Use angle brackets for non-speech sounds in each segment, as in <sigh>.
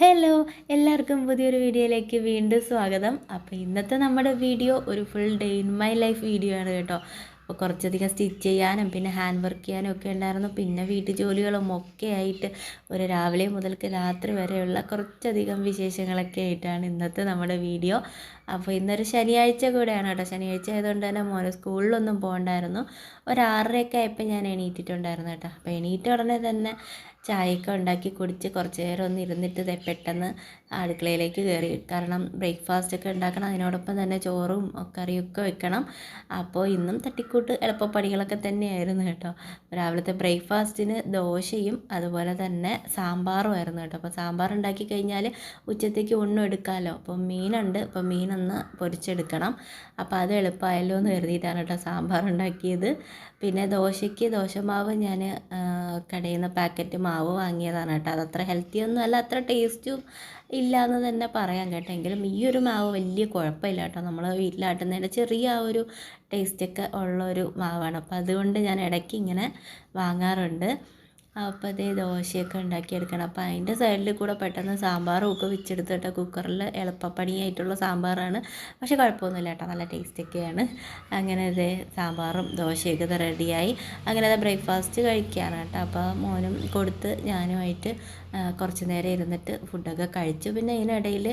Hello എല്ലാവർക്കും പുതിയൊരു വീഡിയോയിലേക്ക് വീണ്ടും സ്വാഗതം. അപ്പോൾ ഇന്നത്തെ നമ്മുടെ വീഡിയോ ഒരു full day in my life video ആണ് കേട്ടോ. അപ്പോൾ കുറച്ചധികം സ്റ്റിച്ച് ചെയ്യാനും പിന്നെ ഹാൻഡ് വർക്ക് ചെയ്യാനും ഒക്കെ ഉണ്ടായിരുന്നു. പിന്നെ വീട്ടു ജോലികളും ഒക്കെ ആയിട്ട് ഒരു രാവിലെ മുതൽക്ക് രാത്രി വരെയുള്ള കുറച്ചധികം വിശേഷങ്ങളൊക്കെ ആയിട്ടാണ് ഇന്നത്തെ നമ്മുടെ വീഡിയോ. അപ്പോൾ ഇന്നൊരു ശനിയാഴ്ച കൂടെയാണ് കേട്ടോ. ശനിയാഴ്ച ആയതുകൊണ്ട് തന്നെ മോനെ സ്കൂളിലൊന്നും പോകണ്ടായിരുന്നു. ഒരു ആറരയൊക്കെ ആയപ്പോൾ ഞാൻ എണീറ്റിട്ടുണ്ടായിരുന്നു കേട്ടോ. അപ്പോൾ എണീറ്റ ഉടനെ തന്നെ ചായയൊക്കെ ഉണ്ടാക്കി കുടിച്ച് കുറച്ച് നേരം ഒന്ന് ഇരുന്നിട്ട് ഇതേ പെട്ടെന്ന് അടുക്കളയിലേക്ക് കയറി. കാരണം ബ്രേക്ക്ഫാസ്റ്റ് ഒക്കെ ഉണ്ടാക്കണം അതിനോടൊപ്പം തന്നെ ചോറും കറിയൊക്കെ വെക്കണം. അപ്പോൾ ഇന്നും തട്ടിക്കൂട്ട് എളുപ്പപ്പണികളൊക്കെ തന്നെയായിരുന്നു കേട്ടോ. രാവിലത്തെ ബ്രേക്ക്ഫാസ്റ്റിന് ദോശയും അതുപോലെ തന്നെ സാമ്പാറും ആയിരുന്നു കേട്ടോ. അപ്പോൾ സാമ്പാർ ഉണ്ടാക്കി കഴിഞ്ഞാൽ ഉച്ചത്തേക്ക് ഒന്നും എടുക്കാമല്ലോ അപ്പോൾ മീനുണ്ട് അപ്പോൾ മീനൊന്ന് പൊരിച്ചെടുക്കണം. അപ്പോൾ അത് എളുപ്പമായല്ലോ എന്ന് കരുതിയിട്ടാണ് കേട്ടോ സാമ്പാർ ഉണ്ടാക്കിയത്. പിന്നെ ദോശയ്ക്ക് ദോശമാവ് ഞാൻ കടയിൽ നിന്ന് പാക്കറ്റ് മാവ് വാങ്ങിയതാണ് കേട്ടോ. അതത്ര ഹെൽത്തി ഒന്നും അല്ല അത്ര ടേസ്റ്റും ഇല്ല എന്ന് തന്നെ പറയാം കേട്ടോ. എങ്കിലും ഈ ഒരു മാവ് വലിയ കുഴപ്പമില്ല കേട്ടോ. നമ്മൾ വീട്ടിലാട്ടുന്നതിന്റെ ചെറിയ ആ ഒരു ടേസ്റ്റൊക്കെ ഉള്ളൊരു മാവാണ്. അപ്പോൾ അതുകൊണ്ട് ഞാൻ ഇടയ്ക്ക് ഇങ്ങനെ വാങ്ങാറുണ്ട്. അപ്പോൾ അതേ ദോശയൊക്കെ ഉണ്ടാക്കിയെടുക്കണം. അപ്പോൾ അതിന്റെ സൈഡിൽ കൂടെ പെട്ടെന്ന് സാമ്പാറും ഒക്കെ വെച്ചെടുത്തിട്ട് കുക്കറിൽ എളുപ്പപ്പണിയായിട്ടുള്ള സാമ്പാറാണ്. പക്ഷേ കുഴപ്പമൊന്നുമില്ല കേട്ടോ. നല്ല ടേസ്റ്റൊക്കെയാണ് അങ്ങനെ അതേ സാമ്പാറും ദോശയൊക്കെ റെഡിയായി അങ്ങനെ അത് ബ്രേക്ക്ഫാസ്റ്റ് കഴിക്കുകയാണ് കേട്ടോ. അപ്പോൾ മോനും കൊടുത്ത് ഞാനുമായിട്ട് കുറച്ച് നേരം ഇരുന്നിട്ട് ഫുഡൊക്കെ കഴിച്ചു. പിന്നെ അതിനിടയിൽ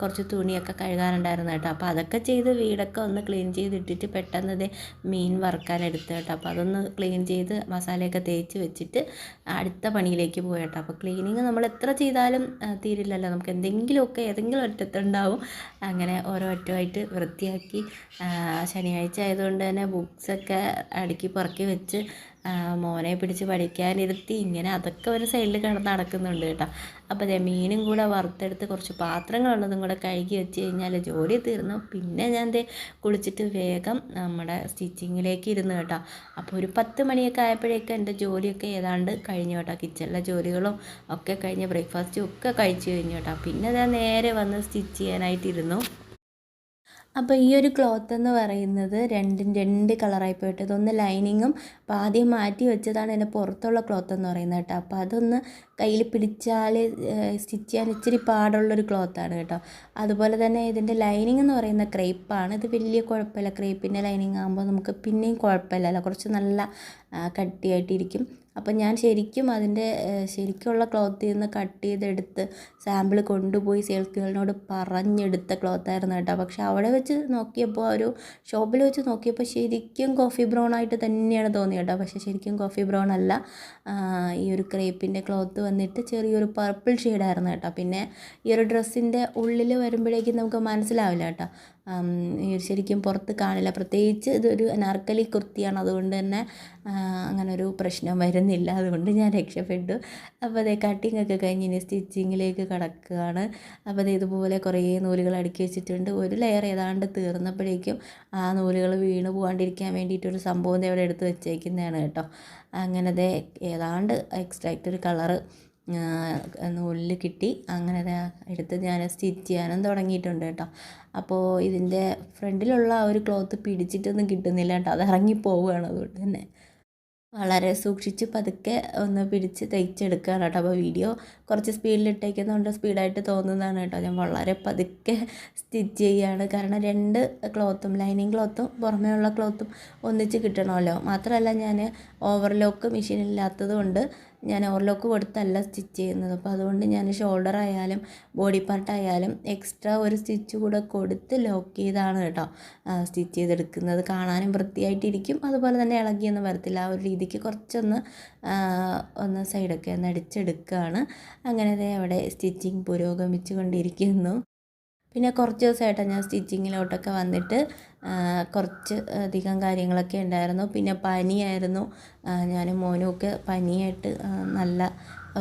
കുറച്ച് തുണിയൊക്കെ കഴുകാനുണ്ടായിരുന്നു കേട്ടോ. അപ്പോൾ അതൊക്കെ ചെയ്ത് വീടൊക്കെ ഒന്ന് ക്ലീൻ ചെയ്തിട്ടിട്ട് പെട്ടെന്ന് ഇത് മീൻ വറുക്കാൻ എടുത്തു കേട്ടോ. അപ്പോൾ അതൊന്ന് ക്ലീൻ ചെയ്ത് മസാലയൊക്കെ തേച്ച് വെച്ചിട്ട് അടുത്ത പണിയിലേക്ക് പോയട്ടോ. അപ്പോൾ ക്ലീനിങ് നമ്മൾ എത്ര ചെയ്താലും തീരില്ലല്ലോ. നമുക്ക് എന്തെങ്കിലുമൊക്കെ ഏതെങ്കിലും ഒറ്റത്തുണ്ടാവും അങ്ങനെ ഓരോ ഒറ്റമായിട്ട് വൃത്തിയാക്കി ശനിയാഴ്ച ആയതുകൊണ്ട് തന്നെ ബുക്സൊക്കെ അടുക്കി പുറക്കി വെച്ച് മോനെ പിടിച്ച് പഠിക്കാനിരുത്തി ഇങ്ങനെ അതൊക്കെ ഒരു സൈഡിൽ കിടന്ന് നടക്കുന്നുണ്ട് കേട്ടോ. അപ്പോൾ അതെ മീനും കൂടെ വറുത്തെടുത്ത് കുറച്ച് പാത്രങ്ങളുള്ളതും കൂടെ കഴുകി വെച്ച് കഴിഞ്ഞാൽ ജോലി തീർന്നു. പിന്നെ ഞാൻ ദേ കുളിച്ചിട്ട് വേഗം നമ്മുടെ സ്റ്റിച്ചിങ്ങിലേക്ക് ഇരുന്ന് കേട്ടോ. അപ്പോൾ ഒരു പത്ത് മണിയൊക്കെ ആയപ്പോഴേക്കും എന്റെ ജോലിയൊക്കെ ഏതാണ്ട് കഴിഞ്ഞു കേട്ടോ. കിച്ചണിലെ ജോലികളും ഒക്കെ കഴിഞ്ഞ് ബ്രേക്ക്ഫാസ്റ്റും ഒക്കെ കഴിച്ചു കഴിഞ്ഞു കേട്ടോ. പിന്നെ ഞാൻ നേരെ വന്ന് സ്റ്റിച്ച് ചെയ്യാനായിട്ടിരുന്നു. അപ്പോൾ ഈ ഒരു ക്ലോത്ത് എന്ന് പറയുന്നത് രണ്ടും രണ്ട് കളറായി പോയിട്ട് ഇതൊന്ന് ലൈനിങ്ങും അപ്പോൾ ആദ്യം മാറ്റി വെച്ചതാണ് എന്റെ പുറത്തുള്ള ക്ലോത്ത് എന്ന് പറയുന്നത് കേട്ടോ. അപ്പോൾ അതൊന്ന് കയ്യിൽ പിടിച്ചാൽ സ്റ്റിച്ച് ചെയ്യാൻ ഇച്ചിരി പാടുള്ളൊരു ക്ലോത്താണ് കേട്ടോ. അതുപോലെ തന്നെ ഇതിന്റെ ലൈനിങ് എന്ന് പറയുന്ന ക്രേപ്പാണ് ഇത് വലിയ കുഴപ്പമില്ല. ക്രേപ്പിന്റെ ലൈനിങ് ആകുമ്പോൾ നമുക്ക് പിന്നെയും കുഴപ്പമില്ല കുറച്ച് നല്ല കട്ടിയായിട്ടിരിക്കും. അപ്പം ഞാൻ ശരിക്കും അതിന്റെ ശരിക്കുള്ള ക്ലോത്തിൽ നിന്ന് കട്ട് ചെയ്തെടുത്ത് സാമ്പിൾ കൊണ്ടുപോയി സെയിൽസ് ഗേളിനോട് പറഞ്ഞെടുത്ത ക്ലോത്തായിരുന്നു കേട്ടോ. പക്ഷെ അവിടെ വെച്ച് നോക്കിയപ്പോൾ ഒരു ഷോപ്പിൽ വെച്ച് നോക്കിയപ്പോൾ ശരിക്കും കോഫി ബ്രൗൺ ആയിട്ട് തന്നെയാണ് തോന്നിയത് കേട്ടോ. പക്ഷേ ശരിക്കും കോഫി ബ്രൗൺ അല്ല. ഈ ഒരു ക്രേപ്പിന്റെ ക്ലോത്ത് വന്നിട്ട് ചെറിയൊരു പർപ്പിൾ ഷെയ്ഡായിരുന്നു കേട്ടോ. പിന്നെ ഈ ഒരു ഡ്രസ്സിന്റെ ഉള്ളിൽ വരുമ്പോഴേക്കും നമുക്ക് മനസ്സിലാവില്ല കേട്ടോ. ശരിക്കും പുറത്ത് കാണില്ല. പ്രത്യേകിച്ച് ഇതൊരു അനാർക്കലി കുർത്തിയാണ്. അതുകൊണ്ട് തന്നെ അങ്ങനൊരു പ്രശ്നം വരുന്നില്ല. അതുകൊണ്ട് ഞാൻ രക്ഷപ്പെട്ടു. അപ്പോൾ അതേ കട്ടിങ് ഒക്കെ കഴിഞ്ഞ് ഇനി സ്റ്റിച്ചിങ്ങിലേക്ക് കടക്കുകയാണ്. അപ്പോൾ അത് ഇതുപോലെ കുറേ നൂലുകൾ അടുക്കി വെച്ചിട്ടുണ്ട്. ഒരു ലെയർ ഏതാണ്ട് തീർന്നപ്പോഴേക്കും ആ നൂലുകൾ വീണ് പോകാണ്ടിരിക്കാൻ വേണ്ടിയിട്ടൊരു സംഭവം ഇവിടെ എടുത്ത് വെച്ചേക്കുന്നതാണ് കേട്ടോ. അങ്ങനത്തെ ഏതാണ്ട് എക്സ്ട്രാക്റ്റ് ഒരു കളറ് നൂലിൽ കിട്ടി. അങ്ങനെ എടുത്ത് ഞാൻ സ്റ്റിച്ച് ചെയ്യാനും തുടങ്ങിയിട്ടുണ്ട് കേട്ടോ. അപ്പോൾ ഇതിന്റെ ഫ്രണ്ടിലുള്ള ആ ഒരു ക്ലോത്ത് പിടിച്ചിട്ടൊന്നും കിട്ടുന്നില്ല കേട്ടോ. അത് ഇറങ്ങി പോവുകയാണ് അതുകൊണ്ട് തന്നെ. വളരെ സൂക്ഷിച്ച് പതുക്കെ ഒന്ന് പിടിച്ച് തയ്ച്ചെടുക്കുകയാണ് കേട്ടോ. അപ്പോൾ വീഡിയോ കുറച്ച് സ്പീഡിൽ ഇട്ടേക്കുന്നതുകൊണ്ട് സ്പീഡായിട്ട് തോന്നുന്നതാണ് കേട്ടോ. ഞാൻ വളരെ പതുക്കെ സ്റ്റിച്ച് ചെയ്യുകയാണ് കാരണം രണ്ട് ക്ലോത്തും ലൈനിങ് ക്ലോത്തും പുറമേ ഉള്ള ക്ലോത്തും ഒന്നിച്ച് കിട്ടണമല്ലോ. മാത്രമല്ല ഞാൻ ഓവർലോക്ക് മെഷീനില്ലാത്തത് കൊണ്ട് ഞാൻ ഓവർലോക്ക് കൊടുത്തല്ല സ്റ്റിച്ച് ചെയ്യുന്നത്. അപ്പോൾ അതുകൊണ്ട് ഞാൻ ഷോൾഡർ ആയാലും ബോഡി പാർട്ടായാലും എക്സ്ട്രാ ഒരു സ്റ്റിച്ച് കൂടെ കൊടുത്ത് ലോക്ക് ചെയ്താണ് കേട്ടോ സ്റ്റിച്ച് ചെയ്തെടുക്കുന്നത്. കാണാനും വൃത്തിയായിട്ടിരിക്കും. അതുപോലെ തന്നെ ഇളകിയൊന്നും വരത്തില്ല. ആ ഒരു രീതിക്ക് കുറച്ചൊന്ന് ഒന്ന് സൈഡൊക്കെ ഒന്ന് അടിച്ചെടുക്കുകയാണ് അങ്ങനെ അവിടെ സ്റ്റിച്ചിങ് പുരോഗമിച്ചു കൊണ്ടിരിക്കുന്നു പിന്നെ കുറച്ച് ദിവസമായിട്ട് ഞാൻ സ്റ്റിച്ചിങ്ങിലോട്ടൊക്കെ വന്നിട്ട് കുറച്ച് അധികം കാര്യങ്ങളൊക്കെ ഉണ്ടായിരുന്നു. പിന്നെ പനിയായിരുന്നു. ഞാനും മോനും ഒക്കെ പനിയായിട്ട് നല്ല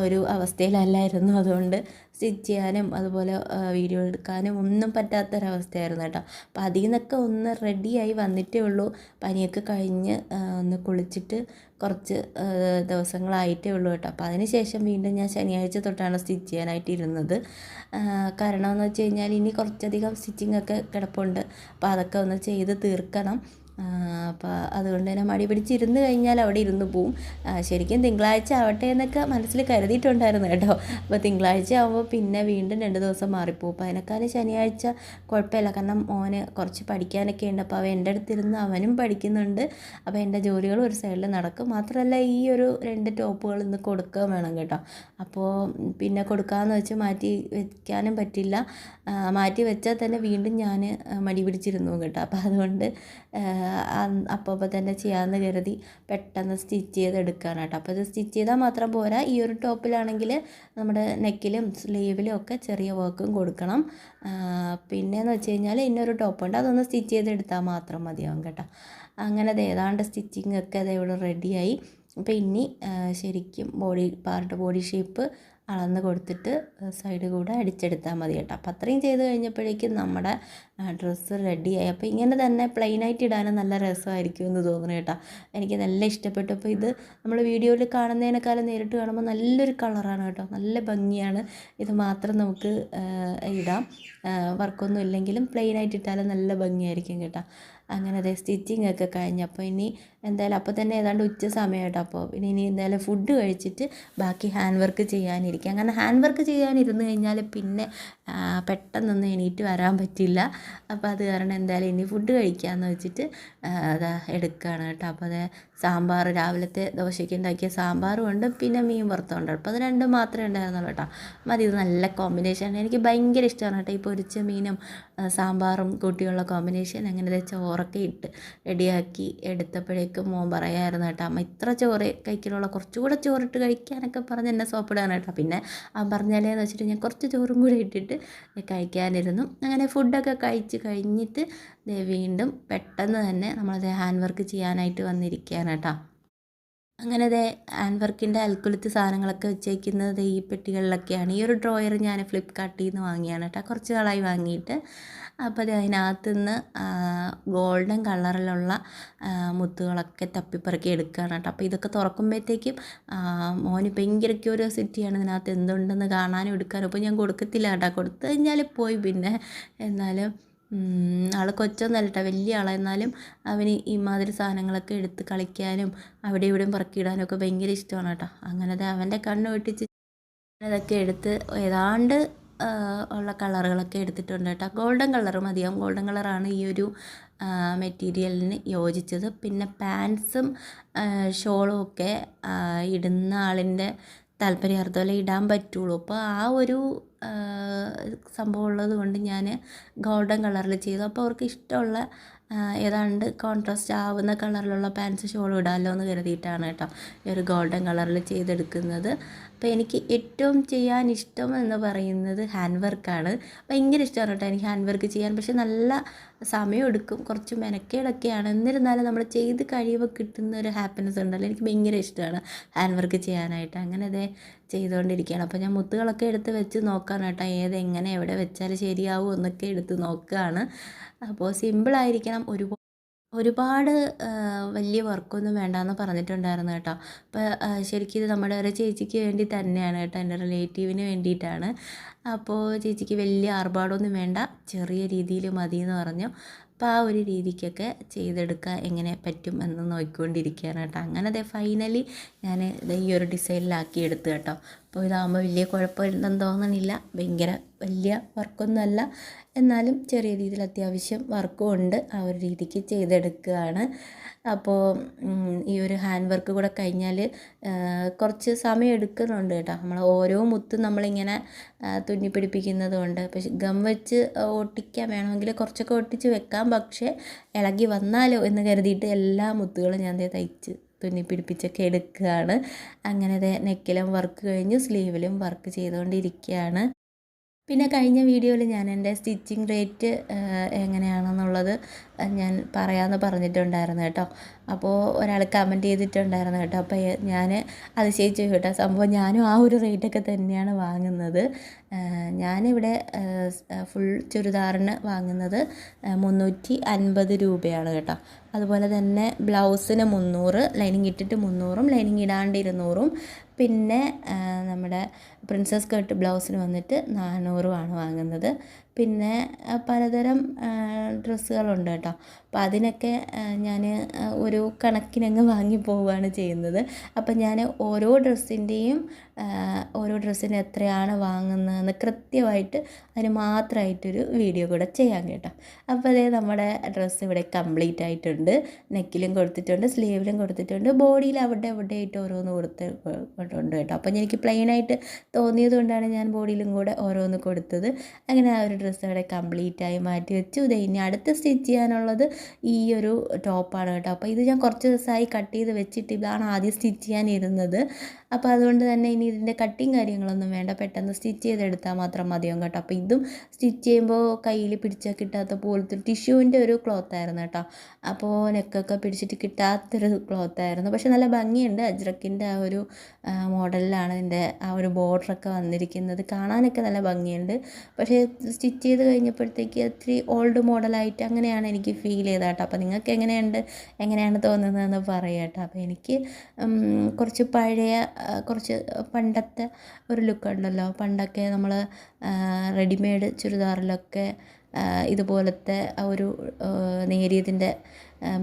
ഒരു അവസ്ഥയിലല്ലായിരുന്നു. അതുകൊണ്ട് സ്റ്റിച്ച് ചെയ്യാനും അതുപോലെ വീഡിയോ എടുക്കാനും ഒന്നും പറ്റാത്തൊരവസ്ഥയായിരുന്നു കേട്ടോ. അപ്പോൾ അതിൽ നിന്നൊക്കെ ഒന്ന് റെഡിയായി വന്നിട്ടേ ഉള്ളൂ. പനിയൊക്കെ കഴിഞ്ഞ് ഒന്ന് കുളിച്ചിട്ട് കുറച്ച് ദിവസങ്ങളായിട്ടേ ഉള്ളൂ കേട്ടോ. അപ്പോൾ അതിനുശേഷം വീണ്ടും ഞാൻ ശനിയാഴ്ച തൊട്ടാണ് സ്റ്റിച്ച് ചെയ്യാനായിട്ട് ഇരുന്നത്. കാരണം എന്ന് വെച്ച് കഴിഞ്ഞാൽ ഇനി കുറച്ചധികം സ്റ്റിച്ചിങ് ഒക്കെ കിടപ്പുണ്ട്. അപ്പോൾ അതൊക്കെ ഒന്ന് ചെയ്ത് തീർക്കണം. അപ്പോൾ അതുകൊണ്ട് തന്നെ മടി പിടിച്ചിരുന്ന് കഴിഞ്ഞാൽ അവിടെ ഇരുന്ന് പോവും. ശരിക്കും തിങ്കളാഴ്ച ആവട്ടെ എന്നൊക്കെ മനസ്സിൽ കരുതിയിട്ടുണ്ടായിരുന്നു കേട്ടോ. അപ്പോൾ തിങ്കളാഴ്ച ആകുമ്പോൾ പിന്നെ വീണ്ടും രണ്ട് ദിവസം മാറിപ്പോവും. അപ്പോൾ അതിനേക്കാളും ശനിയാഴ്ച കുഴപ്പമില്ല. കാരണം മോന് കുറച്ച് പഠിക്കാനൊക്കെ ഉണ്ട്. അപ്പോൾ അവൻ എന്റെ അടുത്തിരുന്ന് അവനും പഠിക്കുന്നുണ്ട്. അപ്പോൾ എന്റെ ജോലികൾ ഒരു സൈഡിൽ നടക്കും. മാത്രമല്ല ഈ ഒരു രണ്ട് ടോപ്പുകൾ ഇന്ന് കൊടുക്കുകയും വേണം കേട്ടോ. അപ്പോൾ പിന്നെ കൊടുക്കാമെന്ന് വെച്ച് മാറ്റി വയ്ക്കാനും പറ്റില്ല. മാറ്റി വെച്ചാൽ തന്നെ വീണ്ടും ഞാൻ മടി പിടിച്ചിരുന്നു കേട്ടോ. അപ്പോൾ അതുകൊണ്ട് അപ്പോൾ തന്നെ ചെയ്യാമെന്ന് കരുതി പെട്ടെന്ന് സ്റ്റിച്ച് ചെയ്ത് എടുക്കുകയാണ് കേട്ടോ അപ്പോൾ ഇത് സ്റ്റിച്ച് ചെയ്താൽ മാത്രം പോരാ. ഈ ഒരു ടോപ്പിലാണെങ്കിൽ നമ്മുടെ നെക്കിലും സ്ലീവിലും ഒക്കെ ചെറിയ വർക്കും കൊടുക്കണം. പിന്നെയെന്ന് വെച്ച് കഴിഞ്ഞാൽ ഇന്നൊരു ടോപ്പുണ്ട്. അതൊന്ന് സ്റ്റിച്ച് ചെയ്തെടുത്താൽ മാത്രം മതിയാവും കേട്ടോ. അങ്ങനെ അത് ഏതാണ്ട് സ്റ്റിച്ചിങ് ഒക്കെ അത് ഇവിടെ റെഡിയായി അപ്പോൾ ഇനി ശരിക്കും ബോഡി പാർട്ട് ബോഡി ഷേപ്പ് അളന്ന് കൊടുത്തിട്ട് സൈഡ് കൂടെ അടിച്ചെടുത്താൽ മതി കേട്ടോ. അപ്പോൾ അത്രയും ചെയ്ത് കഴിഞ്ഞപ്പോഴേക്കും നമ്മുടെ ഡ്രസ്സ് റെഡിയായി അപ്പോൾ ഇങ്ങനെ തന്നെ പ്ലെയിനായിട്ട് ഇടാനും നല്ല രസമായിരിക്കും എന്ന് തോന്നുന്നു കേട്ടോ. എനിക്ക് നല്ല ഇഷ്ടപ്പെട്ടു. അപ്പോൾ ഇത് നമ്മൾ വീഡിയോയിൽ കാണുന്നതിനേക്കാളും നേരിട്ട് കാണുമ്പോൾ നല്ലൊരു കളറാണ് കേട്ടോ. നല്ല ഭംഗിയാണ്. ഇത് മാത്രം നമുക്ക് ഇടാം. വർക്കൊന്നും ഇല്ലെങ്കിലും പ്ലെയിനായിട്ട് ഇട്ടാലും നല്ല ഭംഗിയായിരിക്കും കേട്ടോ. അങ്ങനെ അതെ സ്റ്റിച്ചിങ് ഒക്കെ കഴിഞ്ഞപ്പോൾ ഇനി എന്തായാലും അപ്പോൾ തന്നെ ഏതാണ്ട് ഉച്ച സമയം കേട്ടോ അപ്പോൾ ഇനി ഇനി എന്തായാലും ഫുഡ് കഴിച്ചിട്ട് ബാക്കി ഹാൻഡ് വർക്ക് ചെയ്യാനിരിക്കും. അങ്ങനെ ഹാൻഡ് വർക്ക് ചെയ്യാനിരുന്ന് കഴിഞ്ഞാൽ പിന്നെ പെട്ടെന്നൊന്നും എണീറ്റ് വരാൻ പറ്റില്ല. അപ്പോൾ അത് കാരണം എന്തായാലും ഇനി ഫുഡ് കഴിക്കാമെന്ന് വെച്ചിട്ട് അതാ എടുക്കുകയാണ് കേട്ടോ. അപ്പോൾ അതെ സാമ്പാർ രാവിലത്തെ ദോശയ്ക്ക് ഉണ്ടാക്കിയ സാമ്പാറും ഉണ്ട് പിന്നെ മീൻ വറുത്തുണ്ട്. അപ്പോൾ അത് രണ്ടും മാത്രമേ ഉണ്ടായിരുന്നുള്ളൂ കേട്ടോ. മതി ഇത് നല്ല കോമ്പിനേഷനാണ് എനിക്ക് ഭയങ്കര ഇഷ്ടമാണ് കേട്ടോ ഈ പൊരിച്ച മീനും സാമ്പാറും കൂട്ടിയുള്ള കോമ്പിനേഷൻ അങ്ങനെ ചോറൊക്കെ ഇട്ട് റെഡിയാക്കി എടുത്തപ്പോഴേക്കും മോൻ പറയായിരുന്നു കേട്ടോ അമ്മ ഇത്ര ചോറ് കഴിക്കലുള്ള കുറച്ചുകൂടെ ചോറിട്ട് കഴിക്കാനൊക്കെ പറഞ്ഞ് എന്നെ സോപ്പിടാണ് കേട്ടോ. പിന്നെ അവൻ പറഞ്ഞാലേന്ന് വെച്ചിട്ട് ഞാൻ കുറച്ച് ചോറും കൂടെ ഇട്ടിട്ട് കഴിക്കാനിരുന്നു. അങ്ങനെ ഫുഡൊക്കെ കഴിച്ച് കഴിഞ്ഞിട്ട് വീണ്ടും പെട്ടെന്ന് തന്നെ നമ്മളത് ഹാൻഡ് വർക്ക് ചെയ്യാനായിട്ട് വന്നിരിക്കുകയാണ് കേട്ടോ. അങ്ങനെ ദേ ഹാൻഡ് വർക്കിന്റെ അൽക്കുലത്ത് സാധനങ്ങളൊക്കെ വെച്ചേക്കുന്നത് ഈ പെട്ടികളിലൊക്കെയാണ്. ഈ ഒരു ഡ്രോയർ ഞാൻ ഫ്ലിപ്കാർട്ടിൽ നിന്ന് വാങ്ങിയാണ് കേട്ടോ കുറച്ച് നാളായി വാങ്ങിയിട്ട്. അപ്പോൾ അത് അതിനകത്ത് നിന്ന് ഗോൾഡൻ കളറിലുള്ള മുത്തുകളൊക്കെ തപ്പിപ്പറക്കി എടുക്കുകയാണ് കേട്ടോ അപ്പോൾ ഇതൊക്കെ തുറക്കുമ്പോഴത്തേക്കും മോന് ഭയങ്കര ക്യൂരിയോസിറ്റിയാണ് ഇതിനകത്ത് എന്തുണ്ടെന്ന് കാണാനും എടുക്കാനും. അപ്പോൾ ഞാൻ കൊടുക്കത്തില്ല കേട്ടോ കൊടുത്തു കഴിഞ്ഞാൽ പോയി പിന്നെ. എന്നാലും ആൾ കൊച്ചൊന്നല്ല കേട്ടോ വലിയ ആളാണ് അവന് ഇമാതിരി സാധനങ്ങളൊക്കെ എടുത്ത് കളിക്കാനും അവിടെ ഇവിടെയും പറക്കിയിടാനും ഒക്കെ ഭയങ്കര ഇഷ്ടമാണ് കേട്ടോ. അങ്ങനെ അവന്റെ കണ്ണ് വെട്ടിച്ച് അതൊക്കെ എടുത്ത് ഏതാണ്ട് ഉള്ള കളറുകളൊക്കെ എടുത്തിട്ടുണ്ട് കേട്ടോ. ഗോൾഡൻ കളർ മതിയാവും. ഗോൾഡൻ കളറാണ് ഈ ഒരു മെറ്റീരിയലിന് യോജിച്ചത്. പിന്നെ പാൻസും ഷോളും ഒക്കെ ഇടുന്ന ആളിന്റെ താല്പര്യാർത്ഥമല്ലേ ഇടാൻ പറ്റുള്ളൂ. അപ്പോൾ ആ ഒരു സംഭവം ഉള്ളത് കൊണ്ട് ഞാൻ ഗോൾഡൻ കളറിൽ ചെയ്തു. അപ്പോൾ അവർക്ക് ഇഷ്ടമുള്ള ഏതാണ്ട് കോൺട്രാസ്റ്റ് ആവുന്ന കളറിലുള്ള പാൻസ് ഷോളും ഇടാമല്ലോ എന്ന് കരുതിയിട്ടാണ് കേട്ടോ ഈ ഒരു ഗോൾഡൻ കളറിൽ ചെയ്തെടുക്കുന്നത്. അപ്പോൾ എനിക്ക് ഏറ്റവും ചെയ്യാൻ ഇഷ്ടം എന്ന് പറയുന്നത് ഹാൻഡ് വർക്കാണ് ഭയങ്കര ഇഷ്ടമാണ് കേട്ടോ എനിക്ക് ഹാൻഡ് വർക്ക് ചെയ്യാൻ. പക്ഷെ നല്ല സമയം എടുക്കും കുറച്ച് മെനക്കേടൊക്കെയാണ്. എന്നിരുന്നാലും നമ്മൾ ചെയ്ത് കഴിയുമ്പോൾ കിട്ടുന്ന ഒരു ഹാപ്പിനെസ് ഉണ്ടല്ലോ. എനിക്ക് ഭയങ്കര ഇഷ്ടമാണ് ഹാൻഡ് വർക്ക് ചെയ്യാനായിട്ട്. അങ്ങനെ അതേ ചെയ്തുകൊണ്ടിരിക്കുകയാണ് അപ്പോൾ ഞാൻ മുത്തുകളൊക്കെ എടുത്ത് വെച്ച് നോക്കാൻ കേട്ടോ. ഏത് എങ്ങനെ എവിടെ വെച്ചാൽ ശരിയാവും എന്നൊക്കെ എടുത്ത് നോക്കുകയാണ് അപ്പോൾ സിമ്പിളായിരിക്കണം ഒരുപാട് ഒരുപാട് വലിയ വർക്കൊന്നും വേണ്ടാന്ന് പറഞ്ഞിട്ടുണ്ടായിരുന്നു കേട്ടോ. അപ്പോൾ ശരിക്കും ഇത് നമ്മുടെ ഒരു ചേച്ചിക്ക് വേണ്ടി തന്നെയാണ് കേട്ടോ. എന്റെ റിലേറ്റീവിന് വേണ്ടിയിട്ടാണ്. അപ്പോൾ ചേച്ചിക്ക് വലിയ ആർഭാടമൊന്നും വേണ്ട. ചെറിയ രീതിയിൽ മതി എന്ന് പറഞ്ഞു. അപ്പോൾ ആ ഒരു രീതിക്കൊക്കെ ചെയ്തെടുക്കുക എങ്ങനെ പറ്റും എന്ന് നോക്കിക്കൊണ്ടിരിക്കുകയാണ് കേട്ടോ. അങ്ങനെ അതെ ഫൈനലി ഞാൻ ഈ ഒരു ഡിസൈനിലാക്കി എടുത്തു കേട്ടോ. അപ്പോൾ ഇതാകുമ്പോൾ വലിയ കുഴപ്പമില്ലെന്ന് തോന്നണില്ല ഭയങ്കര വലിയ വർക്കൊന്നുമല്ല. എന്നാലും ചെറിയ രീതിയിൽ അത്യാവശ്യം വർക്കും ഉണ്ട് ആ ഒരു രീതിക്ക് ചെയ്തെടുക്കുകയാണ്. അപ്പോൾ ഈ ഒരു ഹാൻഡ് വർക്ക് കൂടെ കഴിഞ്ഞാൽ കുറച്ച് സമയം എടുക്കുന്നുണ്ട് കേട്ടോ. നമ്മൾ ഓരോ മുത്തും നമ്മളിങ്ങനെ തുന്നി പിടിപ്പിക്കുന്നത് കൊണ്ട് പക്ഷെ ഗം വെച്ച് ഒട്ടിക്കാൻ വേണമെങ്കിൽ കുറച്ചൊക്കെ ഒട്ടിച്ച് വെക്കാം. പക്ഷേ ഇളകി വന്നാലോ എന്ന് കരുതിയിട്ട് എല്ലാ മുത്തുകളും ഞാൻ തയ്ച്ച് തുന്നി പിടിപ്പിച്ചൊക്കെ എടുക്കുകയാണ്. അങ്ങനെ നെക്കിലും വർക്ക് കഴിഞ്ഞ് സ്ലീവിലും വർക്ക് ചെയ്തുകൊണ്ടിരിക്കുകയാണ്. പിന്നെ കഴിഞ്ഞ വീഡിയോയിൽ ഞാൻ എന്റെ സ്റ്റിച്ചിങ് റേറ്റ് എങ്ങനെയാണെന്നുള്ളത് ഞാൻ പറയാമെന്ന് പറഞ്ഞിട്ടുണ്ടായിരുന്നു കേട്ടോ. അപ്പോൾ ഒരാൾ കമന്റ് ചെയ്തിട്ടുണ്ടായിരുന്നു കേട്ടോ. അപ്പോൾ ഞാൻ അതിശയിച്ചു കേട്ടോ. സംഭവം ഞാനും ആ ഒരു റേറ്റൊക്കെ തന്നെയാണ് വാങ്ങുന്നത്. ഞാനിവിടെ ഫുൾ ചുരിദാറിന് വാങ്ങുന്നത് മുന്നൂറ്റി അൻപത് രൂപയാണ് കേട്ടോ. അതുപോലെ തന്നെ ബ്ലൗസിന് മുന്നൂറ് ലൈനിങ് ഇട്ടിട്ട് മുന്നൂറും ലൈനിങ് ഇടാണ്ട് ഇരുന്നൂറും. പിന്നെ നമ്മുടെ പ്രിൻസസ് കട്ട് ബ്ലൗസിന് വന്നിട്ട് നാനൂറുമാണ് വാങ്ങുന്നത്. പിന്നെ പലതരം ഡ്രസ്സുകളുണ്ട് കേട്ടോ. അപ്പം അതിനൊക്കെ ഞാൻ ഒരു കണക്കിനങ്ങ് <laughs> വാങ്ങി പോവുകയാണ് ചെയ്യുന്നത്. അപ്പം ഞാൻ ഓരോ ഡ്രസ്സിന്റെയും ഓരോ ഡ്രസ്സിന് എത്രയാണ് വാങ്ങുന്നതെന്ന് കൃത്യമായിട്ട് അതിന് മാത്രമായിട്ടൊരു വീഡിയോ കൂടെ ചെയ്യാം കേട്ടോ. അപ്പോൾ അതേ നമ്മുടെ ഡ്രസ്സ് ഇവിടെ കംപ്ലീറ്റ് ആയിട്ടുണ്ട്. നെക്കിലും കൊടുത്തിട്ടുണ്ട് സ്ലീവിലും കൊടുത്തിട്ടുണ്ട്. ബോഡിയിൽ അവിടെ അവിടെ ആയിട്ട് ഓരോന്ന് കൊടുത്തിട്ടുണ്ട് കേട്ടോ. അപ്പം എനിക്ക് പ്ലെയിനായിട്ട് തോന്നിയത് കൊണ്ടാണ് ഞാൻ ബോഡിയിലും കൂടെ ഓരോന്ന് കൊടുത്തത്. അങ്ങനെ ആ ഒരു ഡ്രസ്സ് അവിടെ കംപ്ലീറ്റായി മാറ്റി വെച്ചു. ഇത് ഇനി അടുത്ത സ്റ്റിച്ച് ചെയ്യാനുള്ളത് ഈ ഒരു ടോപ്പാണ് കേട്ടോ. അപ്പോൾ ഇത് ഞാൻ കുറച്ച് ദിവസമായി കട്ട് ചെയ്ത് വെച്ചിട്ട് ഇതാണ് ആദ്യം സ്റ്റിച്ച് ചെയ്യാനിരുന്നത്. അപ്പോൾ അതുകൊണ്ട് തന്നെ ഇനി ഇതിന്റെ കട്ടിങ് കാര്യങ്ങളൊന്നും വേണ്ട. പെട്ടെന്ന് സ്റ്റിച്ച് ചെയ്തെടുത്താൽ മാത്രം മതിയാവും കേട്ടോ. അപ്പോൾ ഇതും സ്റ്റിച്ച് ചെയ്യുമ്പോൾ കയ്യിൽ പിടിച്ചാൽ കിട്ടാത്ത പോലത്തെ ടിഷ്യൂവിന്റെ ഒരു ക്ലോത്ത് ആയിരുന്നു കേട്ടോ. അപ്പോൾ നെക്കൊക്കെ പിടിച്ചിട്ട് കിട്ടാത്തൊരു ക്ലോത്ത് ആയിരുന്നു. പക്ഷെ നല്ല ഭംഗിയുണ്ട്. അജ്രക്കിന്റെ ആ ഒരു മോഡലിലാണ് ഇതിന്റെ ആ ഒരു ബോർഡറൊക്കെ വന്നിരിക്കുന്നത്. കാണാനൊക്കെ നല്ല ഭംഗിയുണ്ട്. പക്ഷേ സ്റ്റിച്ച് ചെയ്ത് കഴിഞ്ഞപ്പോഴത്തേക്ക് ഒത്തിരി ഓൾഡ് മോഡലായിട്ട് അങ്ങനെയാണ് എനിക്ക് ഫീൽ ചെയ്തത് കേട്ടോ. അപ്പോൾ നിങ്ങൾക്ക് എങ്ങനെയുണ്ട്? എങ്ങനെയാണ് തോന്നുന്നതെന്ന് പറയാം കേട്ടോ. അപ്പോൾ എനിക്ക് കുറച്ച് പഴയ കുറച്ച് പണ്ടത്തെ ഒരു ലുക്ക് ഉണ്ടല്ലോ. പണ്ടൊക്കെ നമ്മൾ റെഡിമെയ്ഡ് ചുരിദാറിലൊക്കെ ഇതുപോലത്തെ ഒരു നേരിയതിന്റെ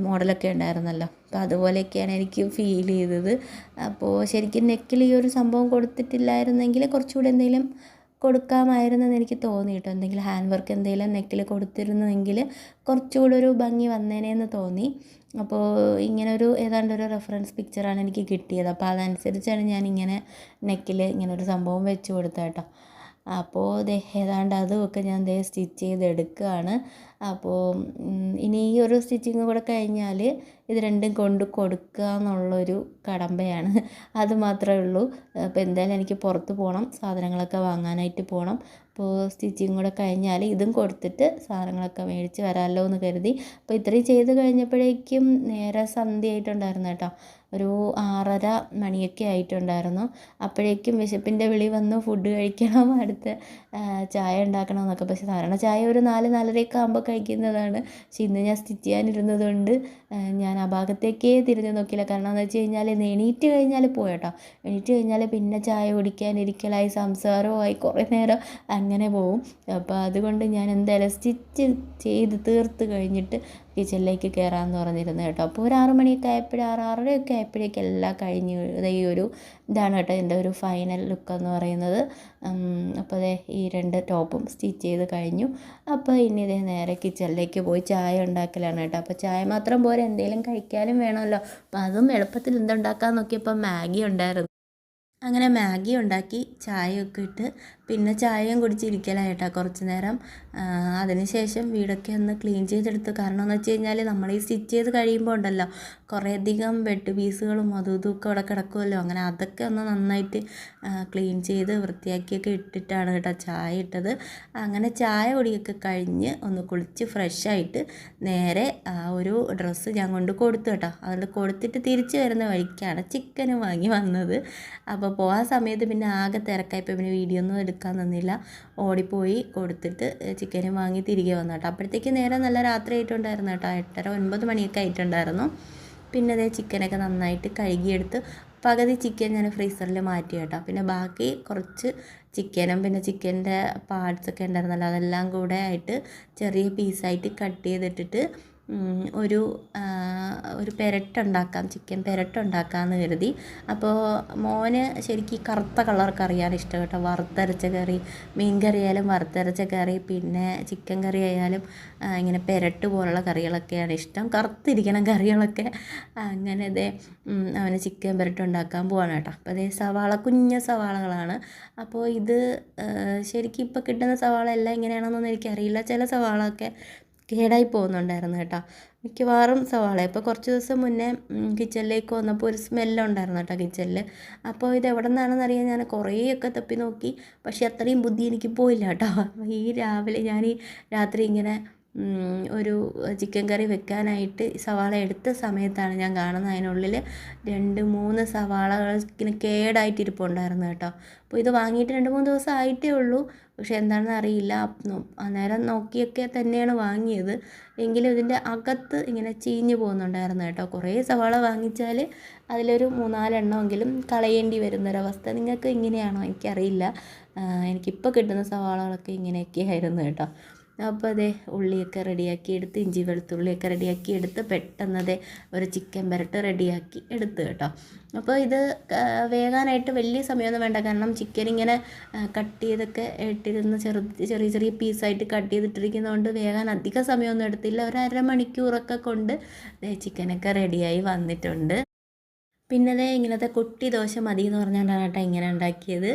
മോഡലൊക്കെ ഉണ്ടായിരുന്നല്ലോ. അപ്പോൾ അതുപോലെയൊക്കെയാണ് എനിക്ക് ഫീൽ ചെയ്തത്. അപ്പോൾ ശരിക്കും നെക്കിൽ ഈ ഒരു സംഭവം കൊടുത്തിട്ടില്ലായിരുന്നെങ്കിൽ കുറച്ചുകൂടി എന്തെങ്കിലും കൊടുക്കാമായിരുന്നെന്ന് എനിക്ക് തോന്നി കേട്ടോ എന്തെങ്കിലും ഹാൻഡ് വർക്ക് എന്തെങ്കിലും നെക്കിൽ കൊടുത്തിരുന്നെങ്കിൽ കുറച്ചുകൂടി ഒരു ഭംഗി വന്നേനേന്ന് തോന്നി. അപ്പോൾ ഇങ്ങനെ ഒരു ഏതാണ്ട് ഒരു റെഫറൻസ് പിക്ചറാണ് എനിക്ക് കിട്ടിയത്. അപ്പോൾ അതനുസരിച്ചാണ് ഞാൻ ഇങ്ങനെ നെക്കിൽ ഇങ്ങനെ ഒരു സംഭവം വെച്ച് കൊടുത്തത് കേട്ടോ. അപ്പോൾ ദേ ഏതാണ്ട് അതുമൊക്കെ ഞാൻ ദേ സ്റ്റിച്ച് ചെയ്തെടുക്കുകയാണ് അപ്പോൾ ഇനി ഈ ഒരു സ്റ്റിച്ചിങ് കൂടെ കഴിഞ്ഞാൽ ഇത് രണ്ടും കൊണ്ട് കൊടുക്കുക എന്നുള്ളൊരു കടമ്പയാണ്. അത് മാത്രമേ ഉള്ളൂ. അപ്പോൾ എന്തായാലും എനിക്ക് പുറത്ത് പോകണം. സാധനങ്ങളൊക്കെ വാങ്ങാനായിട്ട് പോകണം. അപ്പോൾ സ്റ്റിച്ചിങ് കൂടെ കഴിഞ്ഞാൽ ഇതും കൊടുത്തിട്ട് സാധനങ്ങളൊക്കെ മേടിച്ച് വരാമല്ലോ എന്ന് കരുതി. അപ്പോൾ ഇത്രയും ചെയ്ത് കഴിഞ്ഞപ്പോഴേക്കും നേരെ സന്ധ്യ ആയിട്ടുണ്ടായിരുന്നു കേട്ടോ. ഒരു ആറര മണിയൊക്കെ ആയിട്ടുണ്ടായിരുന്നു. അപ്പോഴേക്കും വിശപ്പിന്റെ വിളി വന്നു ഫുഡ് കഴിക്കണം അടുത്ത ചായ ഉണ്ടാക്കണം എന്നൊക്കെ. പക്ഷേ സാധാരണ ചായ ഒരു നാല് നാലരയൊക്കെ ആകുമ്പോൾ കഴിക്കുന്നതാണ്. പക്ഷേ ഇന്ന് ഞാൻ സ്റ്റിച്ച് ചെയ്യാനിരുന്നത് കൊണ്ട് ഞാൻ ആ ഭാഗത്തേക്കേ തിരിഞ്ഞു നോക്കിയില്ല. കാരണം എന്ന് വെച്ച് കഴിഞ്ഞാൽ എണീറ്റ് കഴിഞ്ഞാൽ പോയട്ടോ. എണീറ്റ് കഴിഞ്ഞാൽ പിന്നെ ചായ കുടിക്കാനിരിക്കലായി സംസാരവുമായി കുറേ നേരം അങ്ങനെ പോവും. അപ്പോൾ അതുകൊണ്ട് ഞാൻ എന്തായാലും സ്റ്റിച്ച് ചെയ്ത് തീർത്ത് കഴിഞ്ഞിട്ട് കിച്ചണിലേക്ക് കയറാമെന്ന് പറഞ്ഞിരുന്നു കേട്ടോ. അപ്പോൾ ഒരു ആറ് മണിയൊക്കെ ആയപ്പോഴും ആറ് ആറരയൊക്കെ ആയപ്പോഴേക്കും എല്ലാം കഴിഞ്ഞ്. ഈ ഒരു ഇതാണ് കേട്ടോ എന്റെ ഒരു ഫൈനൽ ലുക്ക് എന്ന് പറയുന്നത്. അപ്പോൾ അതെ ഈ രണ്ട് ടോപ്പും സ്റ്റിച്ച് ചെയ്ത് കഴിഞ്ഞു. അപ്പോൾ ഇനി ഇതേ നേരെ കിച്ചണിലേക്ക് പോയി ചായ ഉണ്ടാക്കലാണ് കേട്ടോ. അപ്പോൾ ചായ മാത്രം പോരെ എന്തെങ്കിലും കഴിക്കാനും വേണമല്ലോ. അപ്പോൾ അതും എളുപ്പത്തിൽ എന്തുണ്ടാക്കാൻ നോക്കിയപ്പോൾ മാഗി ഉണ്ടായിരുന്നു. അങ്ങനെ മാഗി ഉണ്ടാക്കി ചായയൊക്കെ ഇട്ട് പിന്നെ ചായയും കുടിച്ചിരിക്കലായിട്ടാ കുറച്ച് നേരം. അതിനുശേഷം വീടൊക്കെ ഒന്ന് ക്ലീൻ ചെയ്തെടുത്ത്. കാരണം എന്ന് വെച്ച് കഴിഞ്ഞാൽ നമ്മൾ ഈ സ്റ്റിച്ച് ചെയ്ത് കഴിയുമ്പോൾ ഉണ്ടല്ലോ കുറേയധികം ബെഡ് പീസുകളും അതും ഇതുമൊക്കെ അവിടെ കിടക്കുമല്ലോ അങ്ങനെ അതൊക്കെ ഒന്ന് നന്നായിട്ട് ക്ലീൻ ചെയ്ത് വൃത്തിയാക്കിയൊക്കെ ഇട്ടിട്ടാണ് കേട്ടോ ചായ ഇട്ടത്. അങ്ങനെ ചായ കുടിയൊക്കെ കഴിഞ്ഞ് ഒന്ന് കുളിച്ച് ഫ്രഷായിട്ട് നേരെ ആ ഒരു ഡ്രസ്സ് ഞാൻ കൊണ്ട് കൊടുത്തു കേട്ടോ. അതുകൊണ്ട് കൊടുത്തിട്ട് തിരിച്ചു വരുന്ന വഴിക്കാണ് ചിക്കൻ വാങ്ങി വന്നത്. അപ്പോൾ പോകാൻ സമയത്ത് പിന്നെ ആകെ തിരക്കായപ്പോൾ പിന്നെ വീഡിയോ ഒന്നും എടുക്കാൻ നിന്നില്ല. ഓടിപ്പോയി കൊടുത്തിട്ട് ചിക്കനും വാങ്ങി തിരികെ വന്നു കേട്ടോ. അപ്പോഴത്തേക്ക് നേരെ നല്ല രാത്രി ആയിട്ടുണ്ടായിരുന്നു കേട്ടോ. എട്ടര ഒൻപത് മണിയൊക്കെ ആയിട്ടുണ്ടായിരുന്നു. പിന്നെ അതേ ചിക്കനൊക്കെ നന്നായിട്ട് കഴുകിയെടുത്ത് പകുതി ചിക്കൻ ഞാൻ ഫ്രീസറിൽ മാറ്റി കേട്ടോ. പിന്നെ ബാക്കി കുറച്ച് ചിക്കനും പിന്നെ ചിക്കന്റെ പാർട്സൊക്കെ ഉണ്ടായിരുന്നല്ലോ അതെല്ലാം കൂടെ ആയിട്ട് ചെറിയ പീസായിട്ട് കട്ട് ചെയ്തിട്ടിട്ട് ഒരു ഒരു പെരട്ടുണ്ടാക്കാം ചിക്കൻ പെരട്ടുണ്ടാക്കാമെന്ന് കരുതി. അപ്പോൾ മോന് ശരിക്കും ഈ കറുത്ത കളർ അറിയാൻ ഇഷ്ടം കേട്ടോ. വറുത്തരച്ച കറി മീൻ കറി ആയാലും വറുത്തരച്ച കറി പിന്നെ ചിക്കൻ കറി ആയാലും ഇങ്ങനെ പെരട്ട് പോലുള്ള കറികളൊക്കെയാണ് ഇഷ്ടം. കറുത്തിരിക്കണം കറികളൊക്കെ അങ്ങനെ ഇതേ അവന് ചിക്കൻ പെരട്ട് ഉണ്ടാക്കാൻ പോവാണ് കേട്ടോ. അപ്പോൾ അതേ സവാള കുഞ്ഞ സവാളകളാണ്. അപ്പോൾ ഇത് ശരിക്കും ഇപ്പോൾ കിട്ടുന്ന സവാള എല്ലാം ഇങ്ങനെയാണെന്നൊന്നും എനിക്കറിയില്ല. ചില സവാള കേടായി പോകുന്നുണ്ടായിരുന്നു കേട്ടോ. മിക്കവാറും സവാള. ഇപ്പോൾ കുറച്ച് ദിവസം മുന്നേ കിച്ചണിലേക്ക് വന്നപ്പോൾ ഒരു സ്മെല്ലുണ്ടായിരുന്നു കേട്ടോ കിച്ചണിൽ അപ്പോൾ ഇത് എവിടെ നിന്നാണെന്ന് അറിയാൻ ഞാൻ കുറേയൊക്കെ തപ്പി നോക്കി. പക്ഷേ അത്രയും ബുദ്ധി എനിക്ക് പോയില്ല കേട്ടോ. ഈ രാവിലെ ഞാൻ ഈ രാത്രി ഇങ്ങനെ ഒരു ചിക്കൻ കറി വെക്കാനായിട്ട് സവാള എടുത്ത സമയത്താണ് ഞാൻ കാണുന്നത്. അതിനുള്ളിൽ രണ്ട് മൂന്ന് സവാളകൾ ഇങ്ങനെ കേടായിട്ട് ഇരിപ്പുണ്ടായിരുന്നു കേട്ടോ. അപ്പോൾ ഇത് വാങ്ങിയിട്ട് രണ്ട് മൂന്ന് ദിവസം ആയിട്ടേ ഉള്ളൂ. പക്ഷെ എന്താണെന്ന് അറിയില്ല. അന്നേരം നോക്കിയൊക്കെ തന്നെയാണ് വാങ്ങിയത്. എങ്കിലും ഇതിന്റെ അകത്ത് ഇങ്ങനെ ചീഞ്ഞു പോകുന്നുണ്ടായിരുന്നു കേട്ടോ. കുറേ സവാള വാങ്ങിച്ചാൽ അതിലൊരു മൂന്നാലെണ്ണമെങ്കിലും കളയേണ്ടി വരുന്നൊരവസ്ഥ നിങ്ങൾക്ക് ഇങ്ങനെയാണോ? എനിക്കറിയില്ല. എനിക്കിപ്പോൾ കിട്ടുന്ന സവാളകളൊക്കെ ഇങ്ങനെയൊക്കെ ആയിരുന്നു കേട്ടോ. അപ്പോൾ അതെ ഉള്ളിയൊക്കെ റെഡിയാക്കി എടുത്ത് ഇഞ്ചി വെളുത്തുള്ളിയൊക്കെ റെഡിയാക്കി എടുത്ത് പെട്ടെന്ന് അതെ ഒരു ചിക്കൻ പെരട്ട് റെഡിയാക്കി എടുത്ത് കേട്ടോ. അപ്പോൾ ഇത് വേകാനായിട്ട് വലിയ സമയമൊന്നും വേണ്ട. കാരണം ചിക്കൻ ഇങ്ങനെ കട്ട് ചെയ്തൊക്കെ ഇട്ടിരുന്ന് ചെറു ചെറിയ ചെറിയ പീസായിട്ട് കട്ട് ചെയ്തിട്ടിരിക്കുന്നതുകൊണ്ട് വേകാൻ അധിക സമയമൊന്നും എടുത്തില്ല. ഒരു അരമണിക്കൂറൊക്കെ കൊണ്ട് ചിക്കനൊക്കെ റെഡിയായി വന്നിട്ടുണ്ട്. പിന്നെ അതേ ഇങ്ങനത്തെ കുട്ടി ദോശ മതി എന്ന് പറഞ്ഞുകൊണ്ടാണ് കേട്ടോ ഇങ്ങനെ ഉണ്ടാക്കിയത്.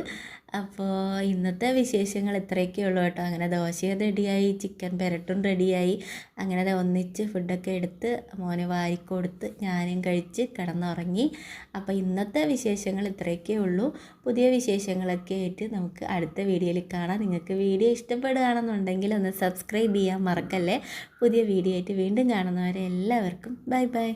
അപ്പോൾ ഇന്നത്തെ വിശേഷങ്ങൾ ഇത്രയൊക്കെ ഉള്ളൂ കേട്ടോ. അങ്ങനെ ദോശയും റെഡിയായി ചിക്കൻ പെരട്ടും റെഡിയായി. അങ്ങനെ ഒന്നിച്ച് ഫുഡൊക്കെ എടുത്ത് മോന് വാരിക്കൊടുത്ത് ഞാനും കഴിച്ച് കിടന്നുറങ്ങി. അപ്പോൾ ഇന്നത്തെ വിശേഷങ്ങൾ ഇത്രയൊക്കെ ഉള്ളൂ. പുതിയ വിശേഷങ്ങളൊക്കെ ആയിട്ട് നമുക്ക് അടുത്ത വീഡിയോയിൽ കാണാം. നിങ്ങൾക്ക് വീഡിയോ ഇഷ്ടപ്പെടുകയാണെന്നുണ്ടെങ്കിൽ ഒന്ന് സബ്സ്ക്രൈബ് ചെയ്യാൻ മറക്കല്ലേ. പുതിയ വീഡിയോ ആയിട്ട് വീണ്ടും കാണുന്നവരെ എല്ലാവർക്കും ബൈ ബൈ.